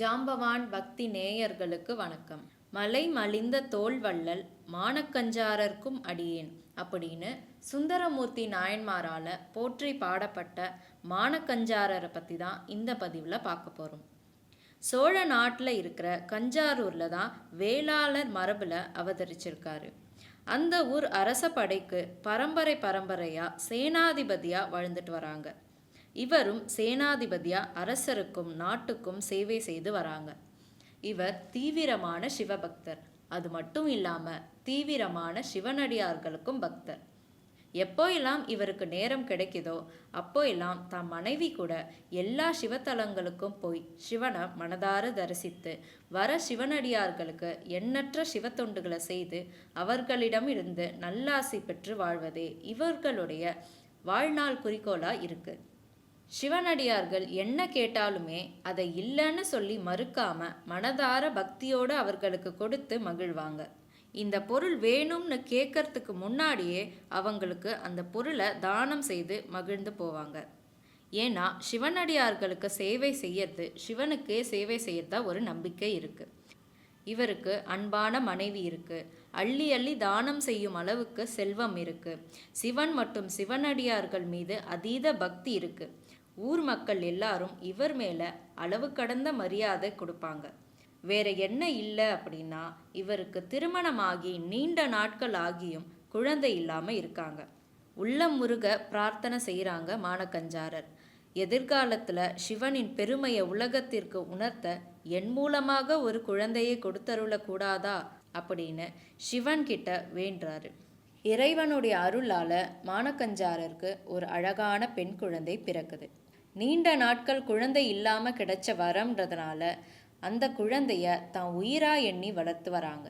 ஜாம்பவான் பக்தி நேயர்களுக்கு வணக்கம். மலை மலிந்த தோல் வள்ளல் மானக்கஞ்சாரர்க்கும் அடியேன். அப்படின்னு சுந்தரமூர்த்தி நாயன்மாரால் போற்றி பாடப்பட்ட மானக்கஞ்சாரரை பற்றி தான் இந்த பதிவில் பார்க்க போகிறோம் சோழ நாட்டில் இருக்கிற கஞ்சாரூரில் தான் வேளாளர் மரபில் அவதரிச்சிருக்காரு. அந்த ஊர் அரச படைக்கு பரம்பரை பரம்பரையாக சேனாதிபதியாக வாழ்ந்துட்டு வராங்க. இவரும் சேனாதிபதியா அரசருக்கும் நாட்டுக்கும் சேவை செய்து வராங்க. இவர் தீவிரமான சிவபக்தர். அது மட்டும் இல்லாமல் தீவிரமான சிவனடியார்களுக்கும் பக்தர். எப்போ எல்லாம் இவருக்கு நேரம் கிடைக்குதோ அப்போ எல்லாம் தம் மனைவி கூட எல்லா சிவத்தலங்களுக்கும் போய் சிவனை மனதார தரிசித்து வர சிவனடியார்களுக்கு எண்ணற்ற சிவத்தொண்டுகளை செய்து அவர்களிடம் இருந்து நல்லாசி பெற்று வாழ்வதே இவர்களுடைய வாழ்நாள் குறிக்கோளாக இருக்குது சிவனடியார்கள் என்ன கேட்டாலுமே அதை இல்லைன்னு சொல்லி மறுக்காம மனதார பக்தியோடு அவர்களுக்கு கொடுத்து மகிழ்வாங்க. இந்த பொருள் வேணும்னு கேட்கறதுக்கு முன்னாடியே அவங்களுக்கு அந்த பொருளை தானம் செய்து மகிழ்ந்து போவாங்க. ஏன்னா சிவனடியார்களுக்கு சேவை செய்யறது சிவனுக்கே சேவை செய்யறதா ஒரு நம்பிக்கை இருக்கு. இவருக்கு அன்பான மனைவி இருக்கு. அள்ளி அள்ளி தானம் செய்யும் அளவுக்கு செல்வம் இருக்கு. சிவன் மற்றும் சிவனடியார்கள் மீது அதீத பக்தி இருக்குது ஊர் மக்கள் எல்லாரும் இவர் மேலே அளவு கடந்த மரியாதை கொடுப்பாங்க. வேற என்ன இல்லை அப்படின்னா இவருக்கு திருமணமாகி நீண்ட நாட்கள் ஆகியும் குழந்தை இல்லாமல் இருக்காங்க. உள்ளம் முருக பிரார்த்தனை செய்கிறாங்க மானக்கஞ்சாரர். எதிர்காலத்தில் சிவனின் பெருமையை உலகத்திற்கு உணர்த்த என் மூலமாக ஒரு குழந்தையை கொடுத்தருளக்கூடாதா அப்படின்னு சிவன் கிட்ட வேண்டுறாரு. இறைவனுடைய அருளால் மானக்கஞ்சாரருக்கு ஒரு அழகான பெண் குழந்தை பிறக்குது. நீண்ட நாட்கள் குழந்தை இல்லாமல் கிடைச்ச வரம்ன்றதுனால அந்த குழந்தைய தான் உயிரா எண்ணி வளர்த்து வராங்க.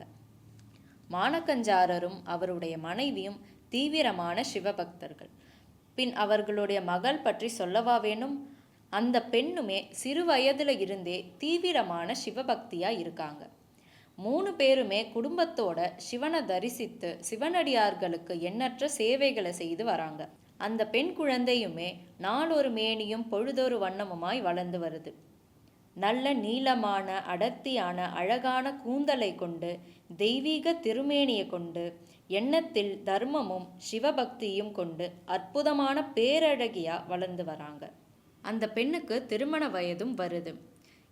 மானக்கஞ்சாரரும் அவருடைய மனைவியும் தீவிரமான சிவபக்தர்கள். பின் அவர்களுடைய மகள் பற்றி சொல்லவா வேணும்? அந்த பெண்ணுமே சிறு வயதுல இருந்தே தீவிரமான சிவபக்தியா இருக்காங்க. மூணு பேருமே குடும்பத்தோட சிவனை தரிசித்து சிவனடியார்களுக்கு எண்ணற்ற சேவைகளை செய்து வராங்க. அந்த பெண் குழந்தையுமே நாளொரு மேனியும் பொழுதொரு வண்ணமுமாய் வளர்ந்து வருது. நல்ல நீளமான அடர்த்தியான அழகான கூந்தலை கொண்டு தெய்வீக திருமேனியை கொண்டு எண்ணத்தில் தர்மமும் சிவபக்தியும் கொண்டு அற்புதமான பேரழகியா வளர்ந்து வராங்க. அந்த பெண்ணுக்கு திருமண வயதும் வருது.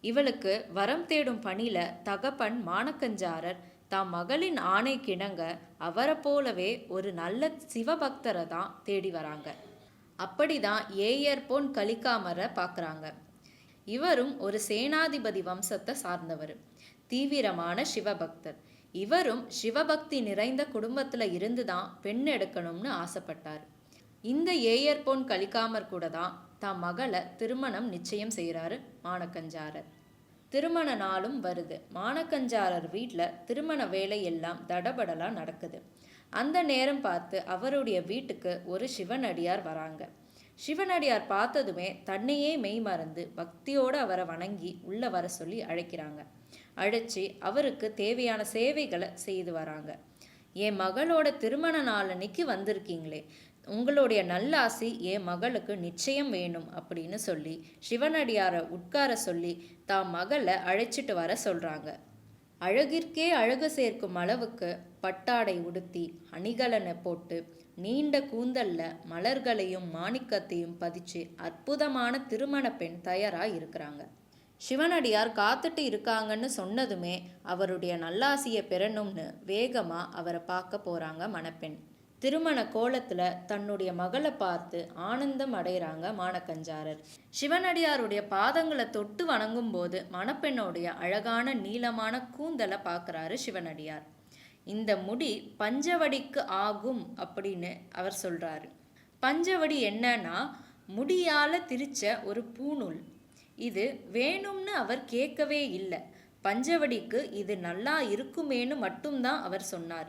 இவளுக்கு வரம் தேடும் பணியில தகப்பன் மானக்கஞ்சாரர் தாம் மகளின் ஆணை கிணங்க அவரை போலவே ஒரு நல்ல சிவபக்தரை தான் தேடி வராங்க. அப்படிதான் ஏயர் போன் கலிக்காமரை பார்க்குறாங்க. இவரும் ஒரு சேனாதிபதி வம்சத்தை சார்ந்தவர் தீவிரமான சிவபக்தர். இவரும் சிவபக்தி நிறைந்த குடும்பத்தில் இருந்து தான் பெண் எடுக்கணும்னு ஆசைப்பட்டார். இந்த ஏயர் பொன் கலிக்காமர் கூட தான் தான் மகளை திருமணம் நிச்சயம் செய்கிறாரு மானக்கஞ்சாரர். திருமண நாளும் வருது. மானக்கஞ்சாரர் வீட்டில் திருமண வேலை எல்லாம் தடபடலாக நடக்குது. அந்த நேரம் பார்த்து அவருடைய வீட்டுக்கு ஒரு சிவனடியார் வராங்க. சிவனடியார் பார்த்ததுமே தன்னையே மெய் மறந்து பக்தியோடு அவரை வணங்கி உள்ள வர சொல்லி அழைக்கிறாங்க. அழைச்சி அவருக்கு தேவையான சேவைகளை செய்து வராங்க. என் மகளோட திருமண நாள் அன்னைக்கு வந்திருக்கீங்களே. உங்களுடைய நல்லாசி என் மகளுக்கு நிச்சயம் வேணும் அப்படின்னு சொல்லி சிவனடியாரை உட்கார சொல்லி தான் மகளை அழைச்சிட்டு வர சொல்கிறாங்க அழகிற்கே அழகு சேர்க்கும் அளவுக்கு பட்டாடை உடுத்தி அணிகலனை போட்டு நீண்ட கூந்தல்ல மலர்களையும் மாணிக்கத்தையும் பதிச்சு அற்புதமான திருமண பெண் தயாராக இருக்கிறாங்க. சிவனடியார் காத்துட்டு இருக்காங்கன்னு சொன்னதுமே அவருடைய நல்லாசியை பெறணும்னு வேகமாக அவரை பார்க்க போகிறாங்க மணப்பெண். திருமண கோலத்தில் தன்னுடைய மகளை பார்த்து ஆனந்தம் அடைகிறாங்க மானக்கஞ்சாரர். சிவனடியாருடைய பாதங்களை தொட்டு வணங்கும் போது மணப்பெண்ணுடைய அழகான நீளமான கூந்தலை பார்க்குறாரு சிவனடியார். இந்த முடி பஞ்சவடிக்கு ஆகும் அப்படின்னு அவர் சொல்கிறாரு பஞ்சவடி என்னன்னா முடியால திரிச்ச ஒரு பூநூல். இது வேணும்னு அவர் கேட்கவே இல்லை. பஞ்சவடிக்கு இது நல்லா இருக்குமேனு மட்டும்தான் அவர் சொன்னார்.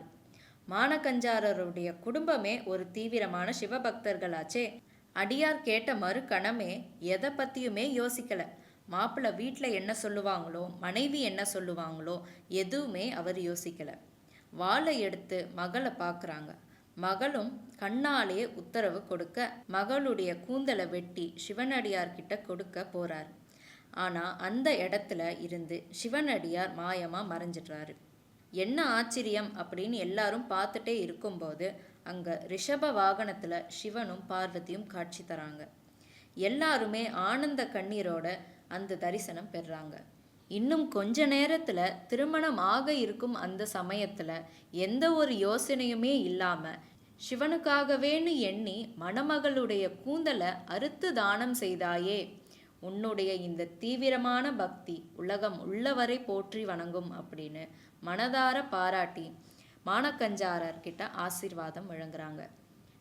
மானகஞ்சாரருடைய குடும்பமே ஒரு தீவிரமான சிவபக்தர்களாச்சே. அடியார் கேட்ட மறு கணமே எதை பற்றியுமே யோசிக்கல. மாப்பிள்ளை வீட்டில் என்ன சொல்லுவாங்களோ மனைவி என்ன சொல்லுவாங்களோ எதுவுமே அவர் யோசிக்கலை. வாளை எடுத்து மகளை பார்க்குறாங்க மகளும் கண்ணாலே உத்தரவு கொடுக்க மகளுடைய கூந்தலை வெட்டி சிவனடியார்கிட்ட கொடுக்க போறார். ஆனால் அந்த இடத்துல இருந்து சிவனடியார் மாயமாக மறைஞ்சிடுறாரு. என்ன ஆச்சரியம்? அப்படின்னு எல்லாரும் பார்த்துட்டே இருக்கும்போது அங்கே ரிஷப வாகனத்தில் சிவனும் பார்வதியும் காட்சி தராங்க. எல்லாருமே ஆனந்த கண்ணீரோட அந்த தரிசனம் பெறாங்க. இன்னும் கொஞ்ச நேரத்தில் திருமணம் ஆக இருக்கும் அந்த சமயத்தில் எந்த ஒரு யோசனையுமே இல்லாமல் சிவனுக்காகவேன்னு எண்ணி மணமகளுடைய கூந்தலை அறுத்து தானம் செய்தாயே. உன்னுடைய இந்த தீவிரமான பக்தி உலகம் உள்ளவரை போற்றி வணங்கும் அப்படின்னு மனதார பாராட்டி மானக்கஞ்சாரர்கிட்ட ஆசீர்வாதம் வழங்குறாங்க.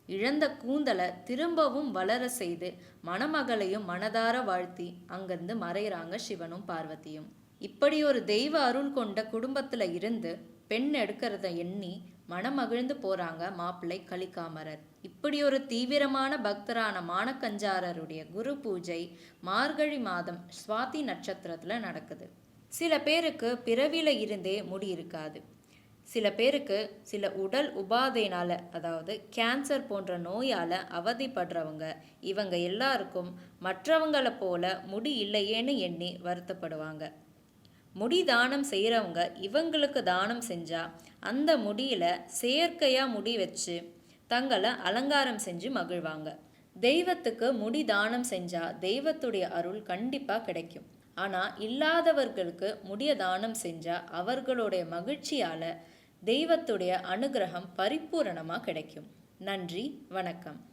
இழந்த கூந்தலை திரும்பவும் வளர செய்து மணமகளையும் மனதார வாழ்த்தி அங்கிருந்து மறைகிறாங்க சிவனும் பார்வதியும். இப்படி ஒரு தெய்வ அருள் கொண்ட குடும்பத்துல இருந்து பெண் எடுக்கிறத எண்ணி மனமகிழ்ந்து போறாங்க மாப்பிள்ளை கலிகாமரர் இப்படி ஒரு தீவிரமான பக்தரான மானக்கஞ்சாரருடைய குரு பூஜை மார்கழி மாதம் சுவாதி நட்சத்திரத்துல நடக்குது. சில பேருக்கு பிறவில இருந்தே முடி இருக்காது. சில பேருக்கு சில உடல் உபாதையினால் அதாவது கேன்சர் போன்ற நோயால் அவதிப்படுறவங்க இவங்க எல்லாருக்கும் மற்றவங்கள போல முடி இல்லையேன்னு எண்ணி வருத்தப்படுவாங்க. முடி தானம் செய்கிறவங்க இவங்களுக்கு தானம் செஞ்சால் அந்த முடியில் செயற்கையாக முடி வச்சு தங்களை அலங்காரம் செஞ்சு மகிழ்வாங்க. தெய்வத்துக்கு முடி தானம் செஞ்சால் தெய்வத்துடைய அருள் கண்டிப்பாக கிடைக்கும். ஆனால் இல்லாதவர்களுக்கு முடிய தானம் செஞ்சால் அவர்களுடைய மகிழ்ச்சியால் தெய்வத்துடைய அனுகிரகம் பரிபூரணமாக கிடைக்கும். நன்றி வணக்கம்.